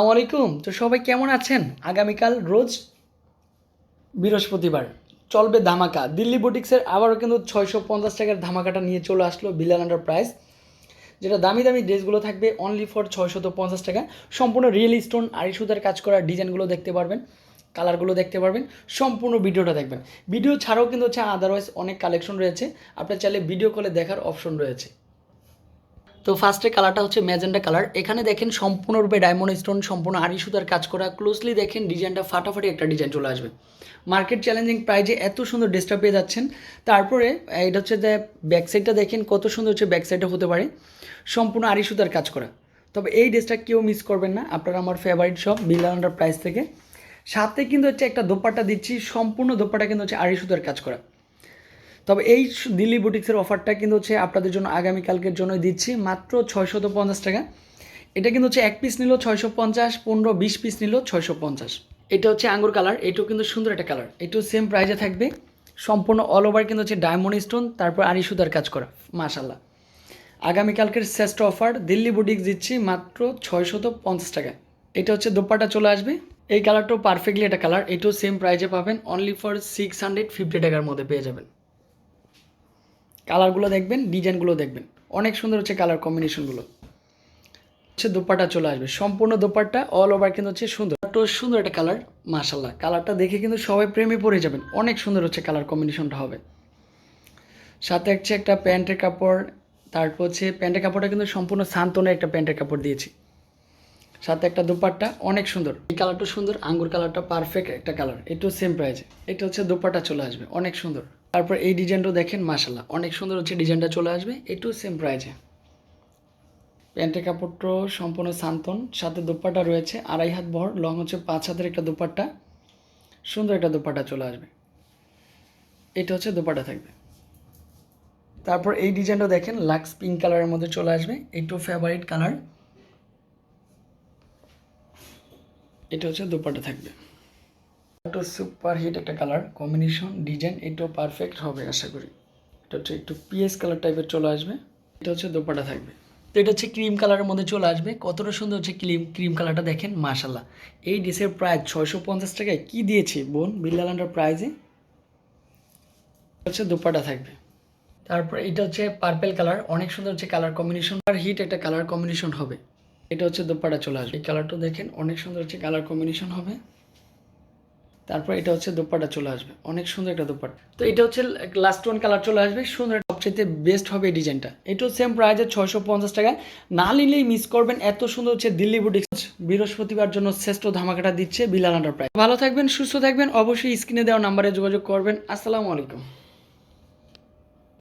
আলাইকুম। তো সবাই কেমন আছেন? আগামীকাল রোজ বৃহস্পতিবার চলবে ধামাকা। দিল্লি বুটিক্সের আবারও কিন্তু ছয়শো পঞ্চাশ টাকার ধামাকাটা নিয়ে চলে আসলো বিলাল আন্ডার প্রাইস যেটা দামি দামি ড্রেসগুলো থাকবে অনলি ফর ছয়শত পঞ্চাশ টাকা। সম্পূর্ণ রিয়েল স্টোন আড়ি সুতার কাজ করা ডিজাইনগুলো দেখতে পারবেন, কালারগুলো দেখতে পারবেন, সম্পূর্ণ ভিডিওটা দেখবেন। ভিডিও ছাড়াও কিন্তু হচ্ছে আদারওয়াইজ অনেক কালেকশন রয়েছে। আপনার চাইলে ভিডিও কলে দেখার অপশন রয়েছে। তো ফার্স্টে কালারটা হচ্ছে ম্যাজেন্ডা কালার এখানে দেখেন সম্পূর্ণরূপে ডায়মন্ড স্টোন সম্পূর্ণ আড়ি সুতার কাজ করা। ক্লোজলি দেখেন ডিজাইনটা ফাটাফাটি একটা ডিজাইন চলে আসবে। মার্কেট চ্যালেঞ্জিং প্রাইজে এত সুন্দর ড্রেসটা পেয়ে যাচ্ছেন। তারপরে, এটা হচ্ছে যে ব্যাক সাইডটা দেখেন কত সুন্দর হচ্ছে ব্যাক সাইডটা হতে পারে। সম্পূর্ণ আড়ি সুতার কাজ করা। তবে এই ড্রেসটা কেউ মিস করবেন না। আপনারা আমার ফেভারিট সব বিলা আন্ডার প্রাইস থেকে। সাথে কিন্তু হচ্ছে একটা দোপাট্টা দিচ্ছি। সম্পূর্ণ দোপাট্টা কিন্তু হচ্ছে আড়ি সুতার কাজ করা। তবে এই দিল্লি বুটিক্সের অফারটা কিন্তু হচ্ছে আপনাদের জন্য আগামীকালকের জন্য দিচ্ছি, মাত্র ছয়শত পঞ্চাশ টাকা। এটা কিন্তু হচ্ছে এক পিস নিল ছয়শো পঞ্চাশ, পনেরো, বিশ পিস নিল ছয়শো পঞ্চাশ। এটা হচ্ছে আঙ্গুর কালার, এটাও কিন্তু সুন্দর একটা কালার। এটাও সেম প্রাইজে থাকবে। সম্পূর্ণ অল ওভার কিন্তু হচ্ছে ডায়মন্ড স্টোন তারপর আড়ি সুতার কাজ করা মাশাল্লাহ আগামীকালকের শ্রেষ্ঠ অফার, দিল্লি বুটিক্স দিচ্ছি, মাত্র ছয়শত পঞ্চাশ টাকা। এটা হচ্ছে দোপাটা চলে আসবে। এই কালারটাও পারফেক্টলি একটা কালার, এটাও সেম প্রাইজে পাবেন only for six hundred fifty টাকার মধ্যে পেয়ে যাবেন। কালারগুলো দেখবেন, ডিজাইনগুলো দেখবেন। অনেক সুন্দর হচ্ছে কালার কম্বিনেশনগুলো। হচ্ছে দোপাট্টা চলে আসবে। সম্পূর্ণ দোপাট্টা অল ওভার কিন্তু হচ্ছে সুন্দর। তো সুন্দর একটা কালার মাশাল্লাহ কালারটা দেখে কিন্তু সবাই প্রেমে পড়ে যাবেন। অনেক সুন্দর হচ্ছে কালার কম্বিনেশনটা হবে। সাথে হচ্ছে একটা প্যান্টের কাপড়, তারপর হচ্ছে প্যান্টের কাপড়টা কিন্তু সম্পূর্ণ শান্তনের একটা প্যান্টের কাপড় দিয়েছি। সাথে একটা দোপাট্টা, অনেক সুন্দর। এই কালারটা সুন্দর, আঙ্গুর কালারটা পারফেক্ট একটা কালার। এটাও সেম প্রাইজে এটা হচ্ছে দোপাট্টা চলে আসবে। অনেক সুন্দর। তারপর এই ডিজাইনটাও দেখেন মাশাল্লাহ অনেক সুন্দর হচ্ছে ডিজাইনটা চলে আসবে, একটু সেম প্রাইজে প্যান্টের কাপড়টাও সম্পূর্ণ সান্তন সাথে দোপাট্টা রয়েছে, আড়াই হাত ভর লং হচ্ছে পাঁচ হাতের একটা দোপাট্টা। সুন্দর একটা দোপাট্টা চলে আসবে। এটা হচ্ছে দোপাট্টা থাকবে। তারপর এই ডিজাইনটা দেখেন, লাক্স পিঙ্ক কালারের মধ্যে চলে আসবে এটাও ফেভারিট কালার এটা হচ্ছে দোপাট্টা থাকবে। এটা সুপার হিট একটা কালার কম্বিনেশন ডিজাইন এটাও পারফেক্ট হবে আশা করি। এটা হচ্ছে একটু পিএস কালার টাইপের চলে আসবে। এটা হচ্ছে দোপাট্টা থাকবে। তো এটা হচ্ছে ক্রিম কালারের মধ্যে চলে আসবে। কতটা সুন্দর হচ্ছে ক্রিম ক্রিম কালারটা দেখেন মাশাল্লাহ এই ড্রেসের প্রাইস ছয়শো পঞ্চাশ টাকায় কী দিয়েছে বোন বিল্লালান্ডার প্রাইজে হচ্ছে দোপাট্টা থাকবে। তারপর এটা হচ্ছে পার্পেল কালার অনেক সুন্দর হচ্ছে কালার কম্বিনেশন আর হিট একটা কালার কম্বিনেশন হবে। এটা হচ্ছে দোপাটা চলে আসবে। এই কালারটা দেখেন, অনেক সুন্দর হচ্ছে কালার কম্বিনেশন হবে। তারপর এটা হচ্ছে দোপাটা চলে আসবে। অনেক সুন্দর একটা দোপাটা তো এটা হচ্ছে লাস্ট ওয়ান কালার চলে আসবে। সুন্দর সবচেয়ে বেস্ট হবে এই ডিজাইনটা এটাও সেম প্রাইজে ছয়শো পঞ্চাশ টাকা না নিলেই মিস করবেন। এত সুন্দর হচ্ছে দিল্লি বুটিক্স বৃহস্পতিবার জন্য শ্রেষ্ঠ ধামাকাটা দিচ্ছে বিলাল আন্ডার ভালো থাকবেন, সুস্থ থাকবেন। অবশ্যই স্ক্রিনে দেওয়া নাম্বারে যোগাযোগ করবেন। আসসালামু আলাইকুম।